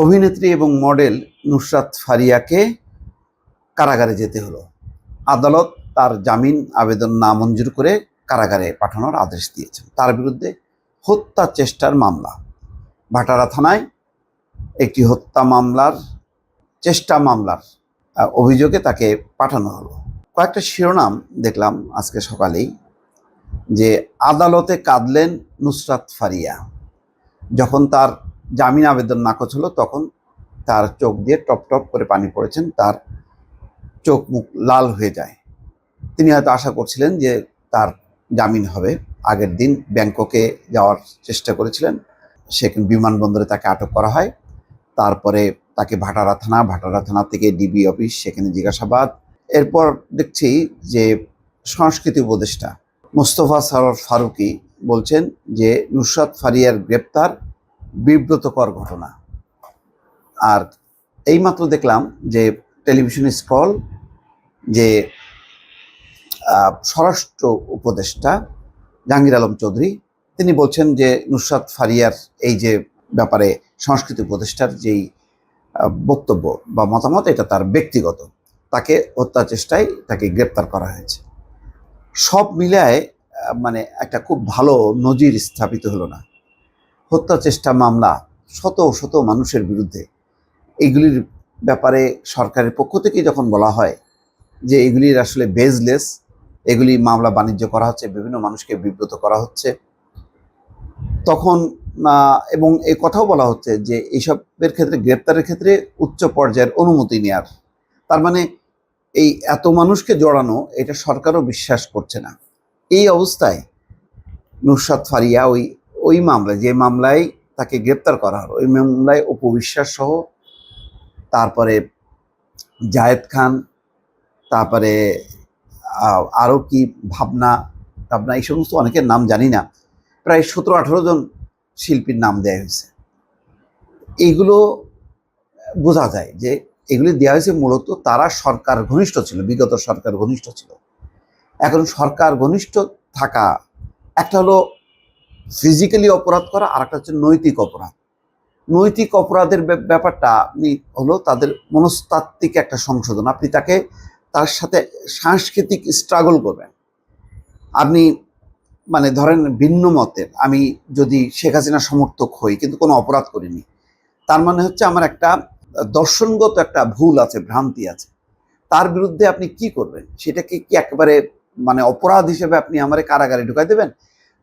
অভিনেত্রী এবং মডেল নুসরাত ফারিয়াকে কারাগারে যেতে হলো। আদালত তার জামিন আবেদন নামঞ্জুর করে কারাগারে পাঠানোর আদেশ দিয়েছেন। তার বিরুদ্ধে হত্যা চেষ্টার মামলা। ভাটারা থানায় একটি হত্যা মামলার চেষ্টা মামলার অভিযোগে তাকে পাঠানো হলো। কয়েকটা শিরোনাম দেখলাম আজকে সকালেই, যে আদালতে কাঁদলেন নুসরাত ফারিয়া। যখন তার জামিন আবেদন নাকচ হলো, তখন তার চোখ দিয়ে টপ টপ করে পানি পড়েছেন, তার চোখ মুখ লাল হয়ে যায়। তিনি হয়তো আশা করছিলেন যে তার জামিন হবে। আগের দিন ব্যাংককে যাওয়ার চেষ্টা করেছিলেন, সেখানে বিমানবন্দরে তাকে আটক করা হয়। তারপরে তাকে ভাটারা থানা ভাটারা থানা থেকে ডিবি অফিস, সেখানে জিজ্ঞাসাবাদ। এরপর দেখছি যে সংস্কৃতি উপদেষ্টা মোস্তফা সরর ফারুকি বলছেন যে নুসরাত ফারিয়ার গ্রেপ্তার বিব্রতকর ঘটনা। আর এইমাত্র দেখলাম যে টেলিভিশন স্ক্রল যে স্বরাষ্ট্র উপদেষ্টা জাহাঙ্গীর আলম চৌধুরী, তিনি বলছেন যে নুসরাত ফারিয়ার এই যে ব্যাপারে সংস্কৃতি উপদেষ্টার যেই বক্তব্য বা মতামত, এটা তার ব্যক্তিগত। তাকে হত্যা চেষ্টায় তাকে গ্রেপ্তার করা হয়েছে। সব মিলায় মানে একটা খুব ভালো নজির স্থাপিত হলো না। হত্যা চেষ্টা মামলা শত শত মানুষের বিরুদ্ধে। এগুলির ব্যাপারে সরকারের পক্ষ থেকে যখন বলা হয় যে এগুলির আসলে বেজলেস এগুলি মামলা বাণিজ্য করা হচ্ছে, বিভিন্ন মানুষকে বিব্রত করা হচ্ছে, তখন এবং এই কথাও বলা হচ্ছে যে এইসবের ক্ষেত্রে, গ্রেপ্তারের ক্ষেত্রে উচ্চ পর্যায়ের অনুমতি নেয়ার। তার মানে এই এত মানুষকে জড়ানো, এটা সরকারও বিশ্বাস করছে না। এই অবস্থায় নুসরাত ফারিয়া ওই ওই মামলায়, যে মামলায় তাকে গ্রেপ্তার করা হলো, ওই মামলায় অপবিশ্বাস সহ, তারপরে জায়েদ খান, তারপরে আরও কি ভাবনা ভাবনা, এই সমস্ত অনেকের নাম জানি না। প্রায় সতেরো আঠেরো জন শিল্পীর নাম দেওয়া হয়েছে। এইগুলো বোঝা যায় যে এগুলি দেওয়া হয়েছে মূলত তারা সরকার ঘনিষ্ঠ ছিল, বিগত সরকার ঘনিষ্ঠ ছিল। এখন সরকার ঘনিষ্ঠ থাকা, একটা হলো ফিজিক্যালি অপরাধ করা আর একটা হচ্ছে নৈতিক অপরাধ। নৈতিক অপরাধের ব্যাপারটা আপনি হলো তাদের মনস্তাত্ত্বিক একটা সংশোধন। আপনি তাকে, তার সাথে সাংস্কৃতিক স্ট্রাগল করবেন। আপনি মানে ধরেন ভিন্ন মতের, আমি যদি শেখ হাসিনা সমর্থক হই, কিন্তু কোনো অপরাধ করিনি, তার মানে হচ্ছে আমার একটা দর্শনগত একটা ভুল আছে, ভ্রান্তি আছে। তার বিরুদ্ধে আপনি কি করবেন? সেটাকে কি একেবারে মানে অপরাধ হিসেবে আপনি আমার কারাগারে ঢুকাই দেবেন?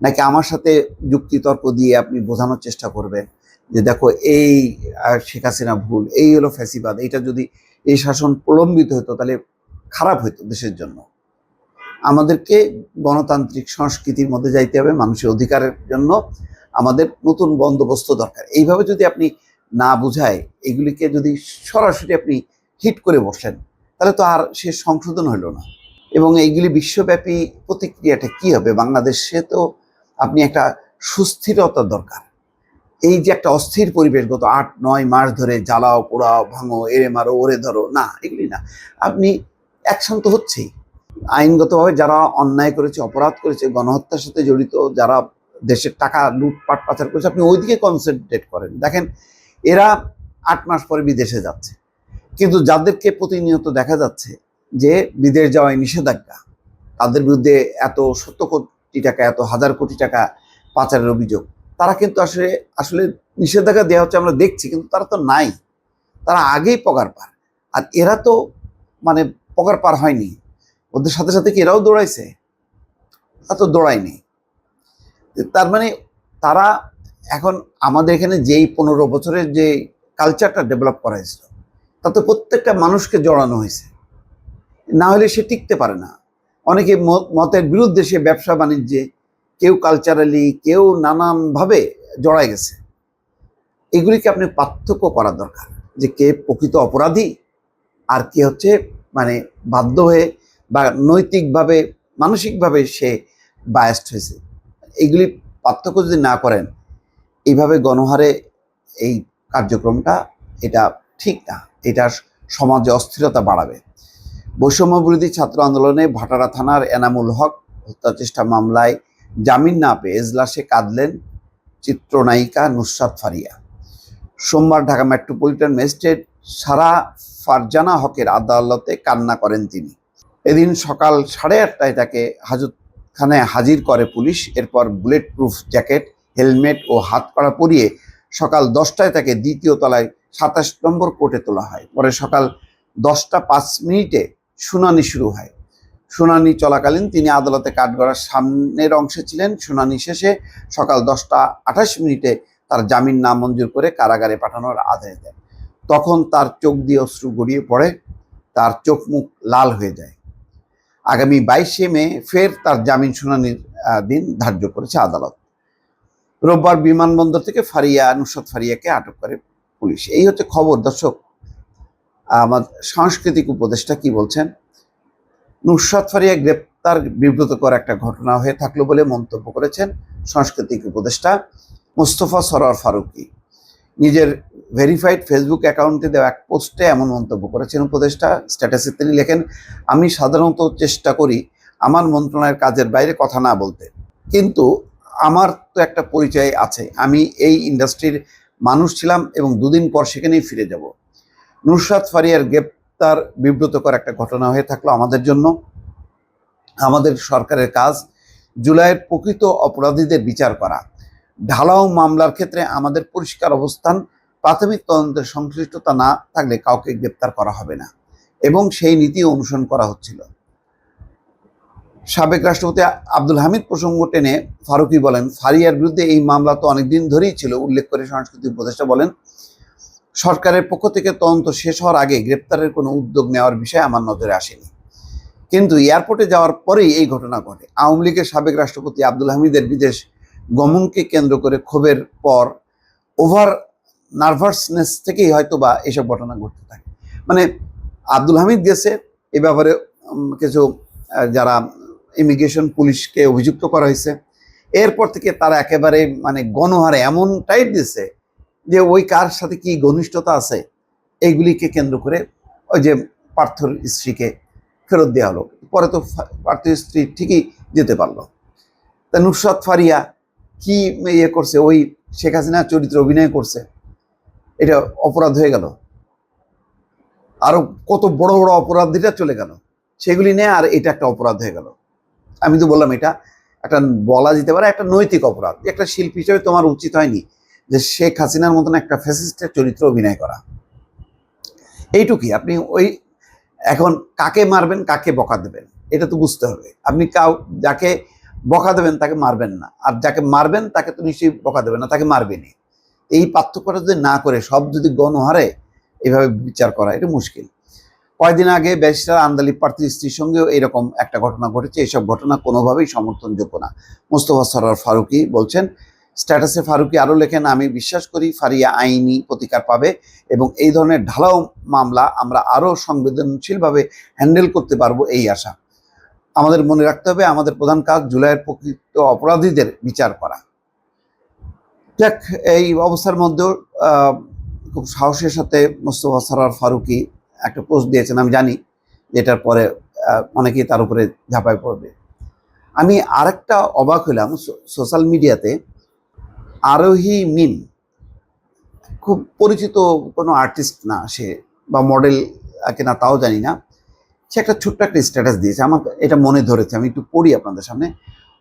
নাকি আমার সাথে যুক্তিতর্ক দিয়ে আপনি বোঝানোর চেষ্টা করবেন? যে দেখো, এই শেখ হাসিনা ভুল, এই হলো ফ্যাসিবাদ, এইটা যদি এই শাসন প্রলম্বিত হতো তাহলে খারাপ হতো দেশের জন্য। আমাদেরকে গণতান্ত্রিক সংস্কৃতির মধ্যে যাইতে হবে, মানুষের অধিকারের জন্য আমাদের নতুন বন্দোবস্ত দরকার। এইভাবে যদি আপনি না বুঝায়, এগুলিকে যদি সরাসরি আপনি হিট করে বসেন, তাহলে তো আর সে সংশোধন হলো না। এবং এইগুলি বিশ্বব্যাপী প্রতিক্রিয়াটা কি হবে? বাংলাদেশে তো আপনি একটা সুস্থিরতা দরকার। এই যে একটা অস্থির পরিবেশ গত আট, নয় মাস ধরে জ্বালাও, পোড়াও, ভাঙো এরে মারো ওরে ধরো, না, এগুলি না। আপনি অ্যাকশন তো হচ্ছেই। আইনগতভাবে যারা অন্যায় করেছে, অপরাধ করেছে, গণহত্যার সাথে জড়িত, যারা দেশের টাকা লুটপাট পাচার করেছে, আপনি ওইদিকে কনসেন্ট্রেট করেন। দেখেন, এরা আট মাস পরে বিদেশে যাচ্ছে। কিন্তু যাদেরকে প্রতিনিয়ত দেখা যাচ্ছে যে বিদেশ যাওয়ায় নিষেধাজ্ঞা, তাদের বিরুদ্ধে এত শত কোটি টাকা, এত হাজার কোটি টাকা পাচারের অভিযোগ। তারা কিন্তু আসলে আসলে নিষেধাজ্ঞা দেওয়া হচ্ছে, আমরা দেখছি, কিন্তু তারা তো নাই। তারা আগেই পগার পার। আর এরা তো মানে পগার পার হয়নি। ওদের সাথে সাথে কি এরাও দৌড়াইছে? তা তো দৌড়ায়নি। তার মানে তারা এখন আমাদের এখানে যেই পনেরো বছরের যে কালচারটা ডেভেলপ করা হয়েছিল, তাতে প্রত্যেকটা মানুষকে জড়ানো হয়েছে। না হলে সে টিকতে পারে না। অনেকে মত- মতের বিরুদ্ধে সে ব্যবসা বাণিজ্যে কেউ কালচারালি কেউ নানানভাবে জড়ায় গেছে। এগুলিকে আপনি পার্থক্য করা দরকার যে কে প্রকৃত অপরাধী আর কে হচ্ছে মানে বাধ্য হয়ে বা নৈতিকভাবে, মানসিকভাবে সে বায়াস্ট হয়েছে। এইগুলি পার্থক্য যদি না করেন, এইভাবে গণহারে এই কার্যক্রমটা এটা ঠিক না। এটা সমাজে অস্থিরতা বাড়াবে। বৈষম্য বিরোধী ছাত্র আন্দোলনে ভাটারা থানার এনামুল হক হত্যা চেষ্টা মামলায় জামিন না পেয়ে এজলাসে কাঁদলেন চিত্রনায়িকা নুসরাত ফারিয়া। সোমবার ঢাকা মেট্রোপলিটন ম্যাজিস্ট্রেট সারা ফারজানা হকের আদালতে কান্না করেন তিনি। এদিন সকাল সাড়ে আটটায় তাকে হাজতখানায় হাজির করে পুলিশ, এরপর বুলেট প্রুফ জ্যাকেট, হেলমেট ও হাতকড়া পরিয়ে সকাল দশটায় তাকে দ্বিতীয় তলায় সাতাশ নম্বর কোর্টে তোলা হয়। পরে সকাল দশটা পাঁচ মিনিটে শুনানি শুরু হয়। শুনানি চলাকালীন তিনি আদালতে কাঠগড়ার সামনের অংশে ছিলেন। শুনানি শেষে সকাল দশটা আঠাশ মিনিটে তার জামিন নামঞ্জুর করে কারাগারে পাঠানোর আদেশ দেন। তখন তার চোখ দিয়ে অশ্রু গড়িয়ে পড়ে, তার চোখ মুখ লাল হয়ে যায়। আগামী বাইশে মে ফের তার জামিন শুনানির দিন ধার্য করেছে আদালত। রোববার বিমানবন্দর থেকে ফারিয়া নুসরত ফারিয়াকে আটক করে পুলিশ। এই হচ্ছে খবর দর্শক। আমার সাংস্কৃতিক উপদেষ্টা কি বলছেন? নুসরত ফারিয়া গ্রেপ্তার বিব্রতকর একটা ঘটনা হয়ে থাকল বলে মন্তব্য করেছেন সাংস্কৃতিক উপদেষ্টা মোস্তফা সরোয়ার ফারুকি। নিজের ভেরিফাইড ফেসবুক অ্যাকাউন্টে দেওয়া এক পোস্টে এমন মন্তব্য করেছেন উপদেষ্টা। স্ট্যাটাসে তিনি লেখেন, আমি সাধারণত চেষ্টা করি আমার মন্ত্রণালয়ের কাজের বাইরে কথা না বলতে। কিন্তু আমার তো একটা পরিচয় আছে। আমি এই ইন্ডাস্ট্রির মানুষ ছিলাম এবং দুদিন পর সেখানেই ফিরে যাব। নুসরাত ফারিয়ার গ্রেপ্তার বিব্রতকর একটা ঘটনা হয়ে থাকল আমাদের জন্য, আমাদের সরকারের কাজ, জুলাইয়ের প্রকৃত অপরাধীদের বিচার করা। ঢালাও মামলার ক্ষেত্রে আমাদের পরিষ্কার অবস্থান, প্রাথমিক তদন্তের সংশ্লিষ্টতা না থাকলে কাউকে গ্রেপ্তার করা হবে না। এবং সেই নীতি অনুসরণ করা হচ্ছিল। সাবেক রাষ্ট্রপতি আব্দুল হামিদ প্রসঙ্গ টেনে ফারুকি বলেন, ফারিয়ার বিরুদ্ধে এই মামলা তো অনেকদিন ধরেই ছিল, উল্লেখ করে সংস্কৃতি উপদেষ্টা বলেন সরকারের পক্ষ থেকে তদন্ত শেষ হওয়ার আগে গ্রেপ্তারের কোনো উদ্যোগ নেওয়ার বিষয়ে আমার নজরে আসেনি। কিন্তু এয়ারপোর্টে যাওয়ার পরেই এই ঘটনা ঘটে। আওয়ামী লীগের সাবেক রাষ্ট্রপতি আব্দুল হামিদের বিদেশ গমনকে কেন্দ্র করে ক্ষোভের পর ওভার নার্ভাসনেস থেকেই হয়তো বা এসব ঘটনা ঘটতে থাকে। মানে আব্দুল হামিদ গেছে, এ ব্যাপারে কিছু যারা ইমিগ্রেশন পুলিশকে অভিযুক্ত করা হয়েছে, এরপর থেকে তারা একেবারে মানে গণহারে এমন টাইট দিছে যে ওই কার সাথে কি ঘনিষ্ঠতা আছে, এইগুলিকে কেন্দ্র করে ওই যে পার্থর স্ত্রীকে ফেরত দেওয়া হলো। পরে তো পার্থর স্ত্রী ঠিকই যেতে পারল। তা নুসরাত ফারিয়া কি ইয়ে করছে? ওই শেখ হাসিনা চরিত্রে অভিনয় করছে। এটা অপরাধ হয়ে গেল। আরও কত বড় বড় অপরাধীরা চলে গেল। সেগুলি নিয়ে আর এটা একটা অপরাধ হয়ে গেল। আমি তো বললাম এটা একটা বলা যেতে পারে একটা নৈতিক অপরাধ। একটা শিল্পী হিসেবে তোমার উচিত হয়নি। যে শেখ হাসিনার মতন একটা ফ্যাসিস্টের চরিত্র অভিনয় করা। এইটুকুই। আপনি ওই এখন কাকে মারবেন, কাকে বকা দেবেন, এটা তো বুঝতে হবে। আপনি কাউ, যাকে বকা দেবেন তাকে মারবেন না। আর যাকে মারবেন তাকে তো নিশ্চয়ই বকা দেবেন না, তাকে মারবেনই। এই পার্থক্যটা যদি না করে, সব যদি গণহারে এভাবে বিচার করা, এটা মুশকিল। কয়েকদিন আগে ব্যারিস্টার আন্দালি প্রার্থীর স্ত্রীর সঙ্গেও এরকম একটা ঘটনা ঘটেছে। এসব ঘটনা কোনোভাবেই সমর্থনযোগ্য না। মোস্তফা সরার ফারুকি বলছেন স্ট্যাটাসে ফারুকি আরও লেখেন, আমি বিশ্বাস করি ফারিয়া আইনি প্রতিকার পাবে এবং এই ধরনের ঢালাও মামলা আমরা আরও সংবেদনশীলভাবে হ্যান্ডেল করতে পারব এই আশা। আমাদের মনে রাখতে হবে, আমাদের প্রধান কাজ জুলাইয়ের প্রকৃত অপরাধীদের বিচার করা। যাক, এই অবস্থার মধ্যেও খুব সাহসের সাথে মোস্তফা সরার ফারুকি একটা পোস্ট দিয়েছেন, আমি জানি যেটার পরে অনেকেই তার উপরে ঝাঁপায় পড়বে। আমি আরেকটা অবাক হলাম সোশ্যাল মিডিয়াতে আরোহী মিন খুব পরিচিত কোনো আর্টিস্ট না সে বা মডেল কিনা তাও জানি না। সে একটা ছোট্ট একটা স্ট্যাটাস দিয়েছে। আমার এটা মনে ধরেছে, আমি একটু পড়ি আপনাদের সামনে।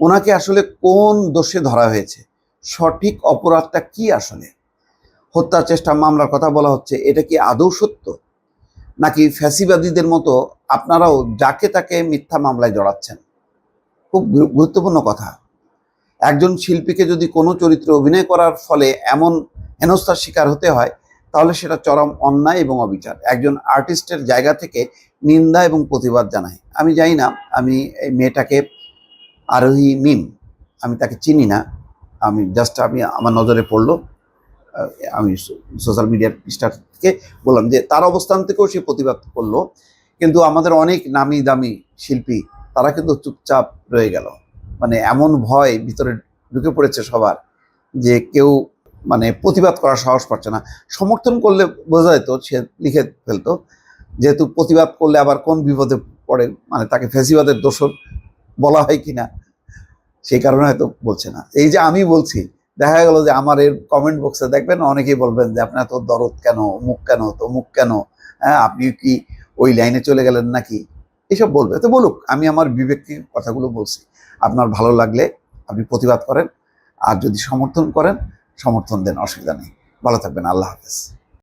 ওনাকে আসলে কোন দোষে ধরা হয়েছে? সঠিক অপরাধটা কি আসলে? হত্যার চেষ্টা, মামলার কথা বলা হচ্ছে, এটা কি আদৌ সত্য? নাকি ফ্যাসিবাদীদের মতো আপনারাও যাকে তাকে মিথ্যা মামলায় জড়াচ্ছেন? খুব গুরুত্বপূর্ণ কথা। একজন শিল্পীকে যদি কোনো চরিত্রে অভিনয় করার ফলে এমন হেনস্থার শিকার হতে হয়, তাহলে সেটা চরম অন্যায় এবং অবিচার। একজন আর্টিস্টের জায়গা থেকে নিন্দা এবং প্রতিবাদ জানাই আমি জানি না, আমি এই মেয়েটাকে আরোহী মিম, আমি তাকে চিনি না। আমি জাস্ট আমি আমার নজরে পড়ল আমি সোশ্যাল মিডিয়ার পৃষ্ঠা থেকে বললাম যে তার অবস্থান থেকেও সে প্রতিবাদ করল। কিন্তু আমাদের অনেক নামি দামি শিল্পী, তারা কিন্তু চুপচাপ রয়ে গেল। মানে এমন ভয় ভিতরে ঢুকে পড়েছে সবার যে কেউ মানে প্রতিবাদ করার সাহস পাচ্ছে না। সমর্থন করলে বোঝা যেত, সে লিখে ফেলতো যেহেতু প্রতিবাদ করলে আবার কোন বিপদে পড়ে? মানে তাকে ফেসিবাদের দোষর বলা হয় কি না সেই কারণে হয়তো বলছে না। এই যে আমি বলছি, দেখা গেল যে আমার এর কমেন্ট বক্সে দেখবেন অনেকেই বলবেন যে, আপনার তো দরদ কেন? মুখ কেন? তো মুখ কেন? হ্যাঁ আপনি কি ওই লাইনে চলে গেলেন নাকি? এসব বলবে। তো বলুক, আমি আমার বিবেককে কথাগুলো বলছি। আপনার ভালো লাগলে আপনি প্রতিবাদ করেন। আর যদি সমর্থন করেন, সমর্থন দেন, অসুবিধা নেই। ভালো থাকবেন, আল্লাহ হাফেজ।